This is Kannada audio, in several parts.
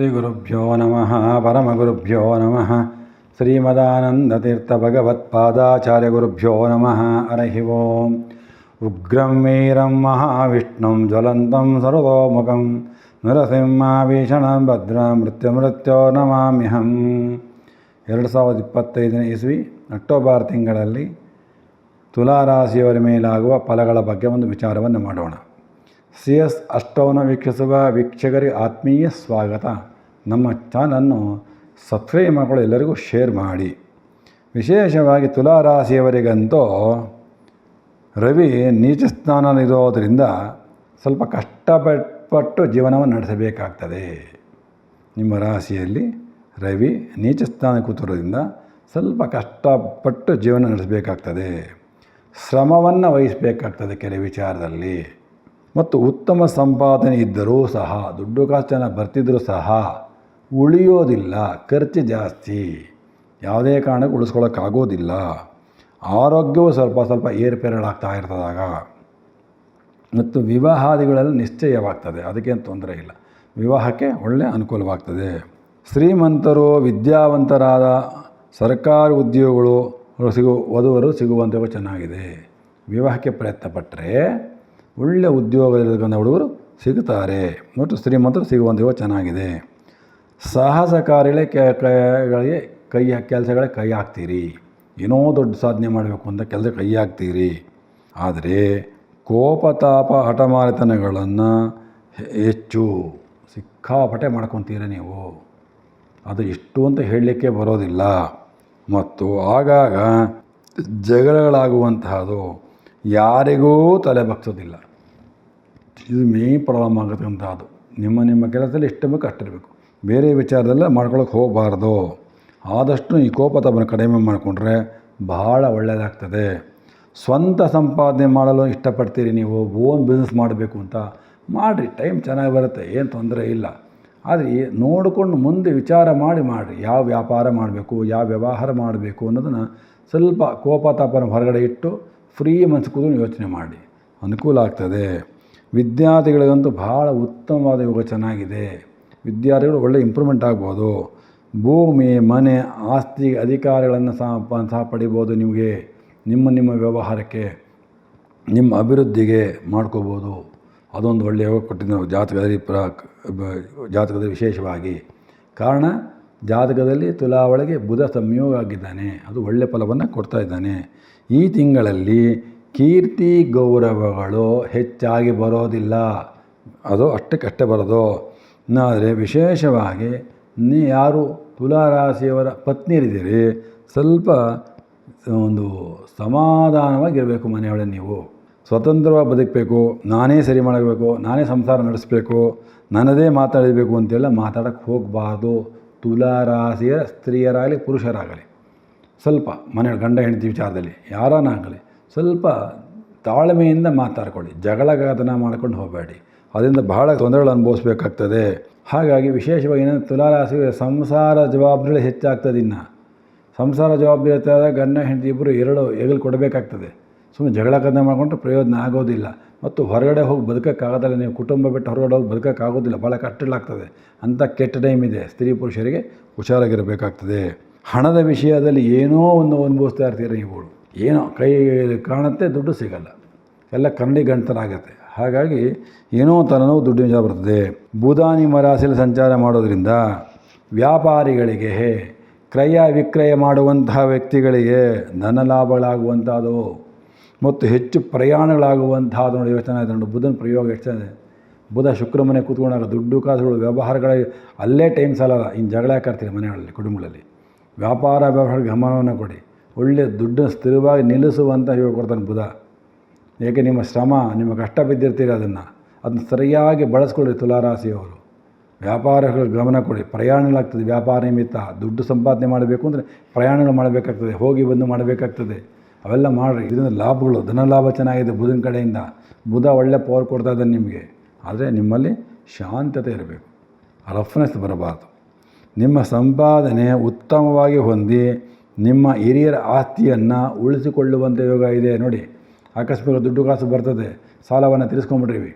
ಶ್ರೀಗುರುಭ್ಯೋ ನಮಃ ಪರಮಗುರುಭ್ಯೋ ನಮಃ ಶ್ರೀಮದಾನಂದತೀರ್ಥಭಗವತ್ಪಾದಾಚಾರ್ಯಗುರುಭ್ಯೋ ನಮಃ ಹರಹಿ ಓಂ ಉಗ್ರಂ ವೀರಂ ಮಹಾವಿಷ್ಣುಂ ಜ್ವಲಂತಂ ಸರ್ವತೋಮುಖಂ ನರಸಿಂಹಾಭೀಷಣಂ ಭದ್ರಂ ಮೃತ್ಯುಮೃತ್ಯೋ ನಮಾಮ್ಯಹಂ ಎರಡು ಸಾವಿರದ ಇಪ್ಪತ್ತೈದನೇ ಇಸ್ವಿ ಅಕ್ಟೋಬರ್ ತಿಂಗಳಲ್ಲಿ ತುಲಾರಾಶಿಯವರ ಮೇಲಾಗುವ ಫಲಗಳ ಬಗ್ಗೆ ಒಂದು ವಿಚಾರವನ್ನು ಮಾಡೋಣ ಸಿ ಎಸ್ ಅಷ್ಟವನ್ನು ವೀಕ್ಷಿಸುವ ವೀಕ್ಷಕರಿಗೆ ಆತ್ಮೀಯ ಸ್ವಾಗತ. ನಮ್ಮ ಚಾನನ್ನು ಸಬ್ಸ್ಕ್ರೈಬ್ ಮಾಡಿಕೊಳ್ಳಿ, ಎಲ್ಲರಿಗೂ ಶೇರ್ ಮಾಡಿ. ವಿಶೇಷವಾಗಿ ತುಲಾರಾಶಿಯವರಿಗಂತೂ ರವಿ ನೀಚ ಸ್ಥಾನದಲ್ಲಿರೋದರಿಂದ ಸ್ವಲ್ಪ ಕಷ್ಟಪಟ್ಟು ಜೀವನವನ್ನು ನಡೆಸಬೇಕಾಗ್ತದೆ. ನಿಮ್ಮ ರಾಶಿಯಲ್ಲಿ ರವಿ ನೀಚ ಸ್ಥಾನ ಕೂತಿರೋದ್ರಿಂದ ಸ್ವಲ್ಪ ಕಷ್ಟಪಟ್ಟು ಜೀವನ ನಡೆಸಬೇಕಾಗ್ತದೆ. ಶ್ರಮವನ್ನು ವಹಿಸಬೇಕಾಗ್ತದೆ ಕೆಲವು ವಿಚಾರದಲ್ಲಿ. ಮತ್ತು ಉತ್ತಮ ಸಂಪಾದನೆ ಇದ್ದರೂ ಸಹ, ದುಡ್ಡು ಕಾಸು ಬರ್ತಿದ್ದರೂ ಸಹ ಉಳಿಯೋದಿಲ್ಲ, ಖರ್ಚು ಜಾಸ್ತಿ. ಯಾವುದೇ ಕಾರಣಕ್ಕೆ ಉಳಿಸ್ಕೊಳ್ಳೋಕ್ಕಾಗೋದಿಲ್ಲ. ಆರೋಗ್ಯವು ಸ್ವಲ್ಪ ಸ್ವಲ್ಪ ಏರುಪೇರುಗಳಾಗ್ತಾ ಇರ್ತದಾಗ ಮತ್ತು ವಿವಾಹಾದಿಗಳಲ್ಲಿ ನಿಶ್ಚಯವಾಗ್ತದೆ, ಅದಕ್ಕೇನು ತೊಂದರೆ ಇಲ್ಲ. ವಿವಾಹಕ್ಕೆ ಒಳ್ಳೆಯ ಅನುಕೂಲವಾಗ್ತದೆ. ಶ್ರೀಮಂತರು ವಿದ್ಯಾವಂತರಾದ ಸರ್ಕಾರಿ ಉದ್ಯೋಗಗಳು ಸಿಗು ವಧುವರು ಸಿಗುವಂಥವು ಚೆನ್ನಾಗಿದೆ. ವಿವಾಹಕ್ಕೆ ಪ್ರಯತ್ನ ಪಟ್ಟರೆ ಒಳ್ಳೆಯ ಉದ್ಯೋಗದಲ್ಲಿರ್ತಕ್ಕಂಥ ಹುಡುಗರು ಸಿಗುತ್ತಾರೆ ಮತ್ತು ಶ್ರೀಮಂತರು ಸಿಗುವಂಥವು ಚೆನ್ನಾಗಿದೆ. ಸಾಹಸ ಕಾರ್ಯಗಳೇ ಗಳಿಗೆ ಕೈ ಕೆಲಸಗಳೇ ಕೈ ಹಾಕ್ತೀರಿ. ಏನೋ ದೊಡ್ಡ ಸಾಧನೆ ಮಾಡಬೇಕು ಅಂತ ಕೆಲಸ ಕೈ ಹಾಕ್ತೀರಿ. ಆದರೆ ಕೋಪತಾಪ ಹಠಮಾರಿತನಗಳನ್ನು ಹೆಚ್ಚು ಸಿಕ್ಕಾಪಟ್ಟೆ ಮಾಡ್ಕೊತೀರ ನೀವು. ಅದು ಇಷ್ಟು ಅಂತ ಹೇಳಲಿಕ್ಕೆ ಬರೋದಿಲ್ಲ. ಮತ್ತು ಆಗಾಗ ಜಗಳಗಳಾಗುವಂತಹದ್ದು ಯಾರಿಗೂ ತಲೆ ಬಗ್ಸೋದಿಲ್ಲ. ಇದು ಮೇಯ್ನ್ ಪ್ರಾಬ್ಲಮ್ ಆಗತಕ್ಕಂಥದ್ದು ನಿಮ್ಮ ನಿಮ್ಮ ಕೆಲಸದಲ್ಲಿ ಎಷ್ಟು ಬೇಕು ಅಷ್ಟಿರಬೇಕು ಬೇರೆ ವಿಚಾರದಲ್ಲ ಮಾಡ್ಕೊಳಕ್ಕೆ ಹೋಗಬಾರ್ದು. ಆದಷ್ಟು ಈ ಕೋಪತಾಪನ ಕಡಿಮೆ ಮಾಡಿಕೊಂಡ್ರೆ ಬಹಳ ಒಳ್ಳೆಯದಾಗ್ತದೆ ಸ್ವಂತ ಸಂಪಾದನೆ ಮಾಡಲು ಇಷ್ಟಪಡ್ತೀರಿ ನೀವು ಓನ್ ಬಿಸ್ನೆಸ್ ಮಾಡಬೇಕು ಅಂತ ಮಾಡಿರಿ. ಟೈಮ್ ಚೆನ್ನಾಗಿ ಬರುತ್ತೆ, ಏನು ತೊಂದರೆ ಇಲ್ಲ. ಆದರೆ ನೋಡಿಕೊಂಡು ಮುಂದೆ ವಿಚಾರ ಮಾಡಿ, ಮಾಡಿರಿ. ಯಾವ ವ್ಯಾಪಾರ ಮಾಡಬೇಕು, ಯಾವ ವ್ಯವಹಾರ ಮಾಡಬೇಕು ಅನ್ನೋದನ್ನು ಸ್ವಲ್ಪ ಕೋಪತಾಪನ ಹೊರಗಡೆ ಇಟ್ಟು ಫ್ರೀ ಮನಸ್ಸು ಕೂತು ಯೋಚನೆ ಮಾಡಿ. ಅನುಕೂಲ ಆಗ್ತದೆ. ವಿದ್ಯಾರ್ಥಿಗಳಿಗಂತೂ ಭಾಳ ಉತ್ತಮವಾದ ಯೋಗ ಚೆನ್ನಾಗಿದೆ. ವಿದ್ಯಾರ್ಥಿಗಳು ಒಳ್ಳೆ ಇಂಪ್ರೂವ್ಮೆಂಟ್ ಆಗ್ಬೋದು. ಭೂಮಿ, ಮನೆ, ಆಸ್ತಿ ಅಧಿಕಾರಿಗಳನ್ನು ಸಹ ಪ, ಸಹ ಪಡಿಬೋದು ನಿಮಗೆ. ನಿಮ್ಮ ನಿಮ್ಮ ವ್ಯವಹಾರಕ್ಕೆ, ನಿಮ್ಮ ಅಭಿವೃದ್ಧಿಗೆ ಮಾಡ್ಕೋಬೋದು. ಅದೊಂದು ಒಳ್ಳೆಯ ಯೋಗ ಕೊಟ್ಟಿದ್ದು ನಾವು ಜಾತಕದಲ್ಲಿ ಪ್ರ ಜಾತಕದಲ್ಲಿ ವಿಶೇಷವಾಗಿ. ಕಾರಣ, ಜಾತಕದಲ್ಲಿ ತುಲಾ ಒಳಗೆ ಬುಧ ಸಂಯೋಗ ಆಗಿದ್ದಾನೆ. ಅದು ಒಳ್ಳೆಯ ಫಲವನ್ನು ಕೊಡ್ತಾ ಇದ್ದಾನೆ. ಈ ತಿಂಗಳಲ್ಲಿ ಕೀರ್ತಿ ಗೌರವಗಳು ಹೆಚ್ಚಾಗಿ ಬರೋದಿಲ್ಲ. ಅದು ಅಷ್ಟಕ್ಕಷ್ಟೇ ಬರೋದು. ಆದರೆ ವಿಶೇಷವಾಗಿ ನೀ ಯಾರು ತುಲಾರಾಶಿಯವರ ಪತ್ನಿಯರಿದ್ದೀರಿ, ಸ್ವಲ್ಪ ಒಂದು ಸಮಾಧಾನವಾಗಿರಬೇಕು ಮನೆಯೊಳಗೆ ನೀವು. ಸ್ವತಂತ್ರವಾಗಿ ಬದುಕಬೇಕು, ನಾನೇ ಸರಿ ಮಾಡಬೇಕು, ನಾನೇ ಸಂಸಾರ ನಡೆಸಬೇಕು, ನನ್ನದೇ ಮಾತಾಡಬೇಕು ಅಂತೆಲ್ಲ ಮಾತಾಡೋಕ್ಕೆ ಹೋಗಬಾರ್ದು. ತುಲಾರಾಶಿಯ ಸ್ತ್ರೀಯರಾಗಲಿ ಪುರುಷರಾಗಲಿ. ಸ್ವಲ್ಪ ಮನೆಯ ಗಂಡ ಹೆಂಡತಿ ವಿಚಾರದಲ್ಲಿ ಯಾರನ್ನಾಗಲಿ ಸ್ವಲ್ಪ ತಾಳ್ಮೆಯಿಂದ ಮಾತಾಡ್ಕೊಳ್ಳಿ. ಜಗಳಗಾದನ ಮಾಡ್ಕೊಂಡು ಹೋಗಬೇಡಿ. ಅದರಿಂದ ಬಹಳ ತೊಂದರೆಗಳು ಅನುಭವಿಸ್ಬೇಕಾಗ್ತದೆ. ಹಾಗಾಗಿ ವಿಶೇಷವಾಗಿ ಏನಂದರೆ ತುಲಾರಾಸಿ ಸಂಸಾರ ಜವಾಬ್ದಾರಿ ಹೆಚ್ಚಾಗ್ತದೆ ಇನ್ನು. ಸಂಸಾರ ಜವಾಬ್ದಾರಿ ಇರ್ತಾಗ ಗಂಡ, ಹೆಂಡತಿ ಇಬ್ಬರು ಎರಡು ಹೆಗಲು ಕೊಡಬೇಕಾಗ್ತದೆ. ಸುಮ್ಮನೆ ಜಗಳ ಕದನ ಮಾಡಿಕೊಂಡ್ರೆ ಪ್ರಯೋಜನ ಆಗೋದಿಲ್ಲ. ಮತ್ತು ಹೊರಗಡೆ ಹೋಗಿ ಬದುಕೋಕ್ಕಾಗೋದಿಲ್ಲ. ನೀವು ಕುಟುಂಬ ಬಿಟ್ಟು ಹೊರಗಡೆ ಹೋಗಿ ಬದುಕೋಕ್ಕಾಗೋದಿಲ್ಲ. ಭಾಳ ಕಟ್ಟಲಾಗ್ತದೆ ಅಂಥ ಕೆಟ್ಟ ಟೈಮ್ ಇದೆ. ಸ್ತ್ರೀ ಪುರುಷರಿಗೆ ಹುಷಾರಾಗಿರಬೇಕಾಗ್ತದೆ. ಹಣದ ವಿಷಯದಲ್ಲಿ ಏನೋ ಒಂದು ಅನುಭವಿಸ್ತಾ ಇರ್ತೀರ ಇವುಗಳು ಏನೋ ಕೈ ಕಾಣುತ್ತೆ, ದುಡ್ಡು ಸಿಗಲ್ಲ. ಎಲ್ಲ ಕನ್ನಡಿ ಗಂಟನಾಗತ್ತೆ ಹಾಗಾಗಿ ಏನೋ ಥರನೋ ದುಡ್ಡಿನ ಜಾಗ ಬರ್ತದೆ. ಬೂದಾನಿ ನಿಮ್ಮ ಸಂಚಾರ ಮಾಡೋದರಿಂದ ವ್ಯಾಪಾರಿಗಳಿಗೆ, ಕ್ರಯ ವಿಕ್ರಯ ಮಾಡುವಂತಹ ವ್ಯಕ್ತಿಗಳಿಗೆ ಧನ ಲಾಭಗಳಾಗುವಂಥದ್ದು ಮತ್ತು ಹೆಚ್ಚು ಪ್ರಯಾಣಗಳಾಗುವಂಥದ್ದು ನೋಡಿ ಯೋಚನೆ ನೋಡಿ, ಬುಧನ ಪ್ರಯೋಗ ಎಷ್ಟಿದೆ ಬುಧ ಶುಕ್ರ ಮನೆ ಕೂತ್ಕೊಂಡಾಗ ದುಡ್ಡು, ಕಾಸುಗಳು, ವ್ಯವಹಾರಗಳ ಅಲ್ಲೇ ಟೈಮ್ ಸಾಲಲ್ಲ ಇನ್ನು ಜಗಳ ಹಾಕಾಡ್ತೀರಿ ಮನೆಗಳಲ್ಲಿ, ಕುಟುಂಬಗಳಲ್ಲಿ? ವ್ಯಾಪಾರ ವ್ಯವಹಾರ ಗಮನವನ್ನು ಕೊಡಿ. ಒಳ್ಳೆಯ ದುಡ್ಡನ್ನು ಸ್ಥಿರವಾಗಿ ನಿಲ್ಲಿಸುವಂಥ ಹೇಳ್ಕೊಡ್ತಾನೆ ಕೊಡ್ತಾನೆ ಬುಧ. ಏಕೆ ನಿಮ್ಮ ಶ್ರಮ, ನಿಮ್ಮ ಕಷ್ಟ ಬಿದ್ದಿರ್ತೀರಿ ಅದನ್ನು. ಅದನ್ನು ಸರಿಯಾಗಿ ಬಳಸ್ಕೊಳ್ಳಿ ತುಲಾರಾಶಿಯವರು. ವ್ಯಾಪಾರಗಳು ಗಮನ ಕೊಡಿ. ಪ್ರಯಾಣಗಳಾಗ್ತದೆ ವ್ಯಾಪಾರ ನಿಮಿತ್ತ. ದುಡ್ಡು ಸಂಪಾದನೆ ಮಾಡಬೇಕು ಅಂದರೆ ಪ್ರಯಾಣಗಳು ಮಾಡಬೇಕಾಗ್ತದೆ. ಹೋಗಿ ಬಂದು ಮಾಡಬೇಕಾಗ್ತದೆ. ಅವೆಲ್ಲ ಮಾಡಿರಿ. ಇದರಿಂದ ಲಾಭಗಳು, ಧನ ಲಾಭ ಚೆನ್ನಾಗಿದೆ ಬುಧನ ಕಡೆಯಿಂದ. ಬುಧ ಒಳ್ಳೆ ಪವರ್ ಕೊಡ್ತಾ ಇದ್ದಾನೆ ನಿಮಗೆ. ಆದರೆ ನಿಮ್ಮಲ್ಲಿ ಶಾಂತತೆ ಇರಬೇಕು. ರಫ್ನೆಸ್ ಬರಬಾರ್ದು. ನಿಮ್ಮ ಸಂಪಾದನೆ ಉತ್ತಮವಾಗಿ ಹೊಂದಿ ನಿಮ್ಮ ಹಿರಿಯರ ಆಸ್ತಿಯನ್ನು ಉಳಿಸಿಕೊಳ್ಳುವಂಥ ಯೋಗ ಇದೆ. ನೋಡಿ, ಆಕಸ್ಮಿಕ ದುಡ್ಡು ಕಾಸು ಬರ್ತದೆ. ಸಾಲವನ್ನು ತೀರಿಸ್ಕೊಂಬಿಟ್ರಿವಿ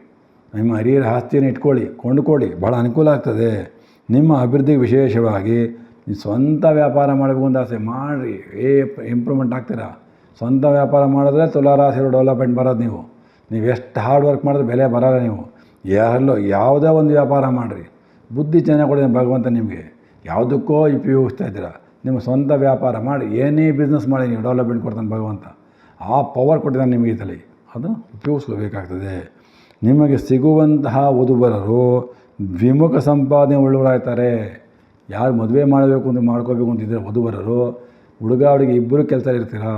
ನಿಮ್ಮ ಹಿರಿಯರ ಆಸ್ತಿಯನ್ನು ಇಟ್ಕೊಳ್ಳಿ, ಕೊಂಡುಕೊಳ್ಳಿ. ಭಾಳ ಅನುಕೂಲ ಆಗ್ತದೆ. ನಿಮ್ಮ ಅಭಿವೃದ್ಧಿಗೆ ವಿಶೇಷವಾಗಿ ನೀವು ಸ್ವಂತ ವ್ಯಾಪಾರ ಮಾಡಬೇಕು ಅಂತ ಆಸೆ ಮಾಡಿರಿ. ಏ ಇಂಪ್ರೂವ್ಮೆಂಟ್ ಆಗ್ತೀರಾ? ಸ್ವಂತ ವ್ಯಾಪಾರ ಮಾಡಿದ್ರೆ ತುಲಾರಾಶಿರೋ ಡೆವಲಪ್ಮೆಂಟ್ ಬರೋದು ನೀವು. ನೀವು ಎಷ್ಟು ಹಾರ್ಡ್ ವರ್ಕ್ ಮಾಡಿದ್ರೆ ಬೆಲೆ ಬರೋಲ್ಲ ನೀವು. ಯಾರಲ್ಲೋ ಯಾವುದೇ ಒಂದು ವ್ಯಾಪಾರ ಮಾಡಿರಿ. ಬುದ್ಧಿ ಚೆನ್ನಾಗಿ ಕೊಡಿ ಭಗವಂತ ನಿಮಗೆ. ಯಾವುದಕ್ಕೋ ಉಪಯೋಗಿಸ್ತಾ ಇದ್ದೀರಾ? ನಿಮ್ಮ ಸ್ವಂತ ವ್ಯಾಪಾರ ಮಾಡಿ, ಏನೇ ಬಿಸ್ನೆಸ್ ಮಾಡಿ ನೀವು ಡೆವಲಪ್ಮೆಂಟ್ ಕೊಡ್ತಾನೆ ಭಗವಂತ, ಆ ಪವರ್ ಕೊಟ್ಟಿದ್ದಾನೆ ನಿಮಗೆ ಇದರಲ್ಲಿ ಅದು ಉಪಯೋಗಿಸ್ಕೋಬೇಕಾಗ್ತದೆ ನಿಮಗೆ ಸಿಗುವಂತಹ ವಧುಬರರು ದ್ವಿಮುಖ ಸಂಪಾದನೆ ಉಳ್ಳವರಾಗ್ತಾರೆ. ಯಾರು ಮದುವೆ ಮಾಡಬೇಕು ಅಂತ ಮಾಡ್ಕೋಬೇಕು ಅಂತಿದ್ರೆ ವಧುಬರರು ಹುಡುಗ ಹುಡುಗಿ ಇಬ್ಬರು ಕೆಲಸ ಇರ್ತೀರಾ?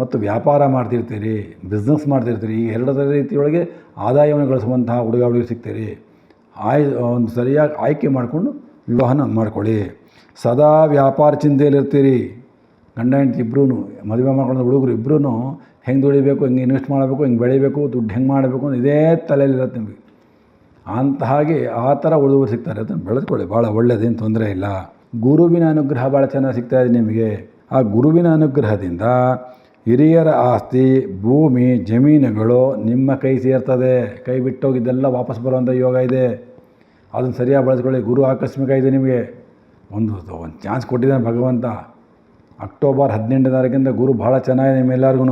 ಮತ್ತು ವ್ಯಾಪಾರ ಮಾಡ್ತಿರ್ತೀರಿ ಬಿಸ್ನೆಸ್ ಮಾಡ್ತಿರ್ತೀರಿ, ಈ ಎರಡರ ರೀತಿಯೊಳಗೆ ಆದಾಯವನ್ನು ಗಳಿಸುವಂತಹ ಹುಡುಗ ಹುಡುಗಿ ಸಿಗ್ತೀರಿ. ಆಯ್, ಒಂದು ಸರಿಯಾಗಿ ಆಯ್ಕೆ ಮಾಡಿಕೊಂಡು ವಿವಾಹನ ಮಾಡ್ಕೊಳ್ಳಿ. ಸದಾ ವ್ಯಾಪಾರ ಚಿಂತೆಯಲ್ಲಿರ್ತೀರಿ. ಗಂಡ, ಹೆಂಡತಿ ಇಬ್ಬರೂ ಮದುವೆ ಮಾಡ್ಕೊಂಡು ಹುಡುಗರು ಇಬ್ಬರೂ ಹೆಂಗೆ ದುಡಿಬೇಕು, ಹೆಂಗೆ ಇನ್ವೆಸ್ಟ್ ಮಾಡಬೇಕು, ಹೆಂಗೆ ಬೆಳಿಬೇಕು, ದುಡ್ಡು ಹೆಂಗೆ ಮಾಡಬೇಕು ಅಂತ ಇದೇ ತಲೆಯಲ್ಲಿರುತ್ತೆ ನಿಮಗೆ. ಅಂತ ಹಾಗೆ ಆ ಥರ ಹುಡುಗರು ಸಿಗ್ತಾರೆ. ಅದನ್ನು ಬೆಳೆದುಕೊಳ್ಳಿ. ಭಾಳ ಒಳ್ಳೆಯದೇನು ತೊಂದರೆ ಇಲ್ಲ. ಗುರುವಿನ ಅನುಗ್ರಹ ಭಾಳ ಚೆನ್ನಾಗಿ ಸಿಗ್ತಾ ಇದೆ ನಿಮಗೆ. ಆ ಗುರುವಿನ ಅನುಗ್ರಹದಿಂದ ಹಿರಿಯರ ಆಸ್ತಿ, ಭೂಮಿ, ಜಮೀನುಗಳು ನಿಮ್ಮ ಕೈ ಸೇರ್ತದೆ. ಕೈ ಬಿಟ್ಟೋಗಿದ್ದೆಲ್ಲ ವಾಪಸ್ ಬರುವಂಥ ಯೋಗ ಇದೆ. ಅದನ್ನು ಸರಿಯಾಗಿ ಬಳಸ್ಕೊಳ್ಳಿ. ಗುರು ಆಕಸ್ಮಿಕ ಇದೆ ನಿಮಗೆ. ಒಂದು ಒಂದು ಚಾನ್ಸ್ ಕೊಟ್ಟಿದ್ದಾನೆ ಭಗವಂತ. ಅಕ್ಟೋಬರ್ ಹದಿನೆಂಟು ತಾರೀಕಿಂದ ಗುರು ಭಾಳ ಚೆನ್ನಾಗಿದೆ ನಿಮ್ಮೆಲ್ಲರಿಗೂ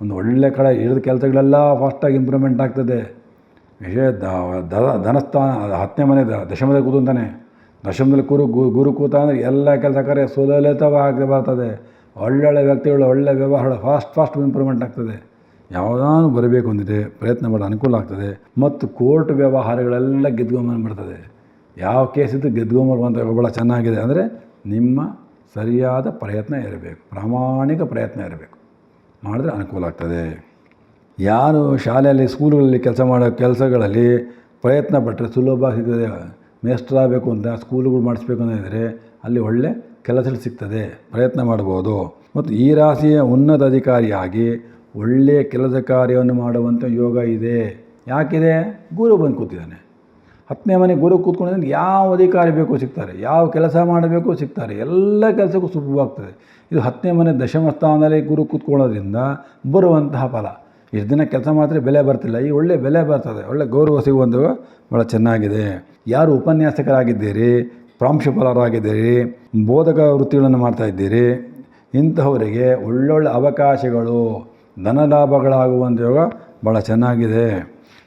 ಒಂದು ಒಳ್ಳೆ ಕಡೆ ಇಳಿದ ಕೆಲಸಗಳೆಲ್ಲ ಫಾಸ್ಟಾಗಿ ಇಂಪ್ರೂವ್ಮೆಂಟ್ ಆಗ್ತದೆ. ವಿಷಯ ಧನಸ್ಥಾನ, ಹತ್ತನೇ ಮನೆ ದಶಮದಲ್ಲಿ ಕೂತಂತಾನೆ ದಶಮದಲ್ಲಿ ಕುರು ಗು, ಗುರು ಕೂತ ಅಂದರೆ ಎಲ್ಲ ಕೆಲಸ ಕಾರ್ಯ ಸುಲಲಿತವಾಗಿ ಬರ್ತದೆ. ಒಳ್ಳೊಳ್ಳೆ ವ್ಯಕ್ತಿಗಳು, ಒಳ್ಳೆ ವ್ಯವಹಾರ ಫಾಸ್ಟ್ ಫಾಸ್ಟ್ ಇಂಪ್ರೂವ್ಮೆಂಟ್ ಆಗ್ತದೆ. ಯಾವುದಾದ್ರು ಬರಬೇಕು ಅಂದಿದೆ ಪ್ರಯತ್ನ ಮಾಡೋದು ಅನುಕೂಲ ಆಗ್ತದೆ. ಮತ್ತು ಕೋರ್ಟ್ ವ್ಯವಹಾರಗಳೆಲ್ಲ ಗೆದ್ಕೊಂಬಂದ್ಬಿಡ್ತದೆ ಯಾವ ಕೇಸಿದ್ದು ಗೆದ್ಕೊಂಬರುವಂಥ ಭಾಳ ಚೆನ್ನಾಗಿದೆ ಅಂದರೆ ನಿಮ್ಮ ಸರಿಯಾದ ಪ್ರಯತ್ನ ಇರಬೇಕು, ಪ್ರಾಮಾಣಿಕ ಪ್ರಯತ್ನ ಇರಬೇಕು. ಮಾಡಿದ್ರೆ ಅನುಕೂಲ ಆಗ್ತದೆ. ಯಾರು ಶಾಲೆಯಲ್ಲಿ, ಸ್ಕೂಲುಗಳಲ್ಲಿ ಕೆಲಸ ಮಾಡೋ ಕೆಲಸಗಳಲ್ಲಿ ಪ್ರಯತ್ನ ಪಟ್ಟರೆ ಸುಲಭ ಸಿಗ್ತದೆ ಮೇಸ್ಟ್ರಾಗಬೇಕು ಅಂತ ಸ್ಕೂಲುಗಳು ಮಾಡಿಸ್ಬೇಕು ಅಂತಿದ್ರೆ ಅಲ್ಲಿ ಒಳ್ಳೆ ಕೆಲಸ ಸಿಗ್ತದೆ, ಪ್ರಯತ್ನ ಮಾಡ್ಬೋದು. ಮತ್ತು ಈ ರಾಶಿಯ ಉನ್ನತ ಅಧಿಕಾರಿಯಾಗಿ ಒಳ್ಳೆಯ ಕೆಲಸ ಕಾರ್ಯವನ್ನು ಮಾಡುವಂಥ ಯೋಗ ಇದೆ. ಯಾಕಿದೆ? ಗುರು ಬಂದು ಕೂತಿದ್ದಾನೆ. ಹತ್ತನೇ ಮನೆ ಗುರು ಕೂತ್ಕೊಂಡಿದ್ರೆ ಯಾವ ಅಧಿಕಾರಿ ಬೇಕೋ ಸಿಗ್ತಾರೆ, ಯಾವ ಕೆಲಸ ಮಾಡಬೇಕು ಸಿಗ್ತಾರೆ, ಎಲ್ಲ ಕೆಲಸಕ್ಕೂ ಸುಲಭವಾಗ್ತದೆ. ಇದು ಹತ್ತನೇ ಮನೆ ದಶಮ ಸ್ಥಾನದಲ್ಲಿ ಗುರು ಕೂತ್ಕೊಳ್ಳೋದ್ರಿಂದ ಬರುವಂತಹ ಫಲ. ಇಷ್ಟು ದಿನ ಕೆಲಸ ಮಾಡಿದ್ರೆ ಬೆಲೆ ಬರ್ತಿಲ್ಲ, ಈ ಒಳ್ಳೆ ಬೆಲೆ ಬರ್ತದೆ, ಒಳ್ಳೆ ಗೌರವ ಸಿಗುವಂಥ ಭಾಳ ಚೆನ್ನಾಗಿದೆ. ಯಾರು ಉಪನ್ಯಾಸಕರಾಗಿದ್ದೀರಿ, ಪ್ರಾಂಶುಪಾಲರಾಗಿದ್ದೀರಿ, ಬೋಧಕ ವೃತ್ತಿಗಳನ್ನು ಮಾಡ್ತಾ ಇದ್ದೀರಿ, ಇಂತಹವರಿಗೆ ಒಳ್ಳೊಳ್ಳೆ ಅವಕಾಶಗಳು, ಧನ ಲಾಭಗಳಾಗುವಂಥ ಯೋಗ ಭಾಳ ಚೆನ್ನಾಗಿದೆ.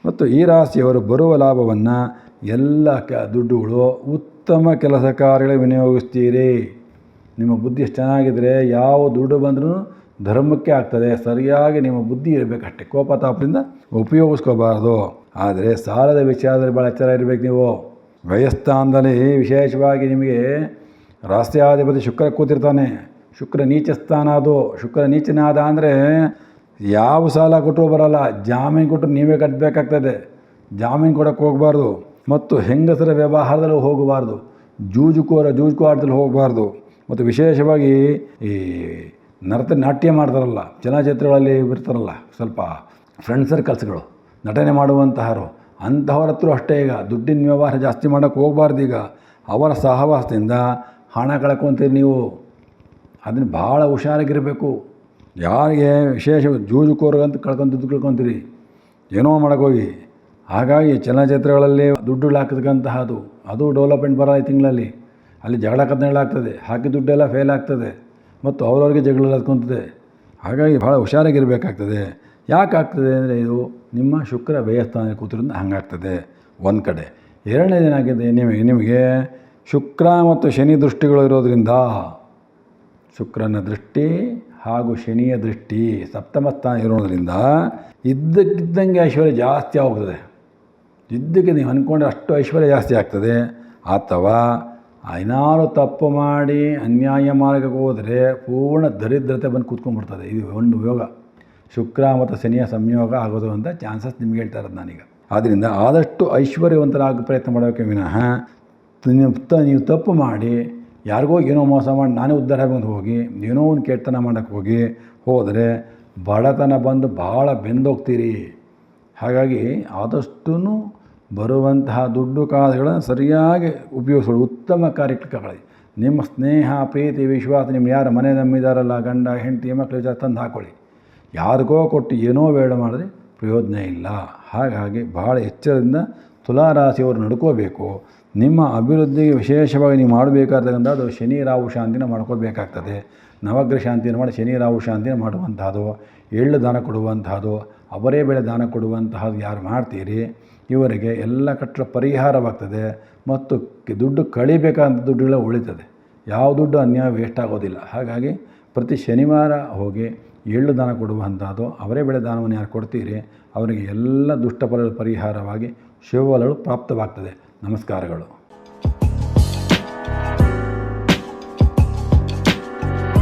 ಮತ್ತು ಈ ರಾಶಿಯವರು ಬರುವ ಲಾಭವನ್ನು ಎಲ್ಲ ಕ ದುಡ್ಡುಗಳು ಉತ್ತಮ ಕೆಲಸ ಕಾರ್ಯಗಳಿಗೆ ವಿನಿಯೋಗಿಸ್ತೀರಿ. ನಿಮ್ಮ ಬುದ್ಧಿ ಎಷ್ಟು ಚೆನ್ನಾಗಿದ್ದರೆ ಯಾವ ದುಡ್ಡು ಬಂದರೂ ಧರ್ಮಕ್ಕೆ ಆಗ್ತದೆ. ಸರಿಯಾಗಿ ನಿಮ್ಮ ಬುದ್ಧಿ ಇರಬೇಕಷ್ಟೆ ಕೋಪ ತಾಪದಿಂದ ಉಪಯೋಗಿಸ್ಕೋಬಾರ್ದು. ಆದರೆ ಸಾಲದ ವಿಚಾರದಲ್ಲಿ ಭಾಳ ಎಚ್ಚರ ಇರಬೇಕು ನೀವು. ವಯಸ್ಥಾನದಲ್ಲಿ ವಿಶೇಷವಾಗಿ ನಿಮಗೆ ರಾಷ್ಟ್ರಾಧಿಪತಿ ಶುಕ್ರ ಕೂತಿರ್ತಾನೆ. ಶುಕ್ರ ನೀಚ ಸ್ಥಾನ ಅದು. ಶುಕ್ರ ನೀಚನಾದ ಅಂದರೆ ಯಾವ ಸಾಲ ಕೊಟ್ಟರು ಬರಲ್ಲ. ಜಾಮೀನು ಕೊಟ್ಟರು ನೀವೇ ಕಟ್ಟಬೇಕಾಗ್ತದೆ ಜಾಮೀನು ಕೊಡೋಕ್ಕೆ ಹೋಗಬಾರ್ದು. ಮತ್ತು ಹೆಂಗಸರ ವ್ಯವಹಾರದಲ್ಲಿ ಹೋಗಬಾರ್ದು. ಜೂಜುಕೋರ ಜೂಜುಕೋರದಲ್ಲಿ ಹೋಗಬಾರ್ದು. ಮತ್ತು ವಿಶೇಷವಾಗಿ ಈ ನರ್ತ ನಾಟ್ಯ ಮಾಡ್ತಾರಲ್ಲ, ಚಲನಚಿತ್ರಗಳಲ್ಲಿ ಇರ್ತಾರಲ್ಲ, ಸ್ವಲ್ಪ ಫ್ರೆಂಡ್ ಸರ್ಕಲ್ಸ್ಗಳು ನಟನೆ ಮಾಡುವಂತಹರು ಅಂಥವ್ರ ಹತ್ರ ಅಷ್ಟೇ ಈಗ. ದುಡ್ಡಿನ ವ್ಯವಹಾರ ಜಾಸ್ತಿ ಮಾಡೋಕ್ಕೆ ಹೋಗಬಾರ್ದು ಈಗ. ಅವರ ಸಹವಾಸದಿಂದ ಹಣ ಕಳ್ಕೊತೀರಿ ನೀವು. ಅದನ್ನು ಭಾಳ ಹುಷಾರಾಗಿರಬೇಕು. ಯಾರಿಗೆ ವಿಶೇಷ ಜೂಜುಕೋರ್ಗಂತ ಕಳ್ಕೊಂಡು ದುಡ್ಡು ಕಳ್ಕೊತೀರಿ. ಏನೋ ಮಾಡೋಕ್ಕೋಗಿ ಹಾಗಾಗಿ ಚಲನಚಿತ್ರಗಳಲ್ಲಿ ದುಡ್ಡು ಹಾಕತಕ್ಕಂತಹದ್ದು ಅದು ಡೆವಲಪ್ಮೆಂಟ್ ಬರೋ ಈ ತಿಂಗಳಲ್ಲಿ. ಅಲ್ಲಿ ಜಗಳ ಕದನಗಳಾಗ್ತದೆ ಹಾಕಿ ದುಡ್ಡೆಲ್ಲ ಫೇಲ್ ಆಗ್ತದೆ, ಮತ್ತು ಅವ್ರವ್ರಿಗೆ ಜಗಳ ಹತ್ಕೊತದೆ. ಹಾಗಾಗಿ ಭಾಳ ಹುಷಾರಾಗಿರಬೇಕಾಗ್ತದೆ. ಯಾಕೆ ಆಗ್ತದೆ ಅಂದರೆ ಇದು ನಿಮ್ಮ ಶುಕ್ರ ವ್ಯಯಸ್ಥಾನ ಕೂತಿರೋದ್ರಿಂದ ಹಂಗಾಗ್ತದೆ. ಒಂದು ಕಡೆ. ಎರಡನೇದೇನಾಗಿದೆ ನಿಮಗೆ ನಿಮಗೆ ಶುಕ್ರ ಮತ್ತು ಶನಿ ದೃಷ್ಟಿಗಳು ಇರೋದರಿಂದ, ಶುಕ್ರನ ದೃಷ್ಟಿ ಹಾಗೂ ಶನಿಯ ದೃಷ್ಟಿ ಸಪ್ತಮ ಸ್ಥಾನ ಇರೋದರಿಂದ ಇದ್ದಕ್ಕಿದ್ದಂಗೆ ಐಶ್ವರ್ಯ ಜಾಸ್ತಿ ಆಗೋಗ್ತದೆ. ಇದ್ದಕ್ಕೆ ನೀವು ಅಂದ್ಕೊಂಡ್ರೆ ಅಷ್ಟು ಐಶ್ವರ್ಯ ಜಾಸ್ತಿ ಆಗ್ತದೆ. ಅಥವಾ ಐನಾರು ತಪ್ಪು ಮಾಡಿ ಅನ್ಯಾಯ ಮಾರ್ಗಕ್ಕೆ ಹೋದರೆ ಪೂರ್ಣ ದರಿದ್ರತೆ ಬಂದು ಕೂತ್ಕೊಂಡ್ಬಿಡ್ತದೆ. ಇದು ಒಂದು ಯೋಗ. ಶುಕ್ರ ಮತ್ತು ಶನಿಯ ಸಂಯೋಗ ಆಗೋದು ಅಂತ ಚಾನ್ಸಸ್ ನಿಮ್ಗೆ ಹೇಳ್ತಾ ಇರೋದು ನಾನೀಗ. ಆದ್ದರಿಂದ ಆದಷ್ಟು ಐಶ್ವರ್ಯವಂತರಾಗ ಪ್ರಯತ್ನ ಮಾಡೋಕ್ಕೆ ವಿನಃ ನೀವು ತಪ್ಪು ಮಾಡಿ ಯಾರಿಗೋ ಏನೋ ಮೋಸ ಮಾಡಿ ನಾನೇ ಉದ್ಧಾರ ಬಂದು ಹೋಗಿ, ಏನೋ ಒಂದು ಕೆಟ್ಟತನ ಮಾಡೋಕ್ಕೆ ಹೋಗಿ, ಹೋದರೆ ಬಡತನ ಬಂದು ಭಾಳ ಬೆಂದೋಗ್ತೀರಿ. ಹಾಗಾಗಿ ಆದಷ್ಟು ಬರುವಂತಹ ದುಡ್ಡು ಕಾಲುಗಳನ್ನು ಸರಿಯಾಗಿ ಉಪಯೋಗಿಸ್ಕೊಳ್ಳಿ ಉತ್ತಮ ಕಾರ್ಯಕ್ರಮಗಳಲ್ಲಿ ನಿಮ್ಮ ಸ್ನೇಹ, ಪ್ರೀತಿ, ವಿಶ್ವಾಸ ನಿಮ್ಮ ಯಾರು ಮನೆ ನಂಬಿದಾರಲ್ಲ ಗಂಡ, ಹೆಂಡತಿ, ಮಕ್ಕಳು ಜೊತೆ ತಂದು ಹಾಕ್ಕೊಳ್ಳಿ ಯಾರಿಗೋ ಕೊಟ್ಟು ಏನೋ ಬೇಡ ಮಾಡಿದ್ರೆ ಪ್ರಯೋಜನ ಇಲ್ಲ. ಹಾಗಾಗಿ ಭಾಳ ಎಚ್ಚರದಿಂದ ತುಲಾರಾಶಿಯವರು ನಡ್ಕೋಬೇಕು. ನಿಮ್ಮ ಅಭಿವೃದ್ಧಿಗೆ ವಿಶೇಷವಾಗಿ ನೀವು ಮಾಡಬೇಕಾದಂಥ ಅದು ಶನಿ, ರಾಹು ಶಾಂತಿನ ಮಾಡ್ಕೋಬೇಕಾಗ್ತದೆ. ನವಗ್ರಹ ಶಾಂತಿಯನ್ನು ಮಾಡಿ ಶನಿ, ರಾಹು ಶಾಂತಿನ ಮಾಡುವಂತಹದ್ದು ಎಳ್ಳು ದಾನ ಕೊಡುವಂತಹದ್ದು ಅವರೇ ಬೆಳೆ ದಾನ ಕೊಡುವಂತಹದ್ದು ಯಾರು ಮಾಡ್ತೀರಿ? ಇವರಿಗೆ ಎಲ್ಲ ಕಟ್ಟಡ ಪರಿಹಾರವಾಗ್ತದೆ ಮತ್ತು ದುಡ್ಡು ಕಳಿಬೇಕಾದ ದುಡ್ಡುಗಳ ಉಳಿತದೆ. ಯಾವ ದುಡ್ಡು ಅನ್ಯಾಯ ವೇಸ್ಟ್ ಆಗೋದಿಲ್ಲ. ಹಾಗಾಗಿ ಪ್ರತಿ ಶನಿವಾರ ಹೋಗಿ ಎಳ್ಳು ದಾನ ಕೊಡುವಂಥದ್ದು, ಅವರೇ ಬೆಳೆ ದಾನವನ್ನು ಯಾರು ಕೊಡ್ತೀರಿ, ಅವರಿಗೆ ಎಲ್ಲ ದುಷ್ಟಫಲ ಪರಿಹಾರವಾಗಿ ಶಿವಬಲಗಳು ಪ್ರಾಪ್ತವಾಗ್ತದೆ. ನಮಸ್ಕಾರಗಳು.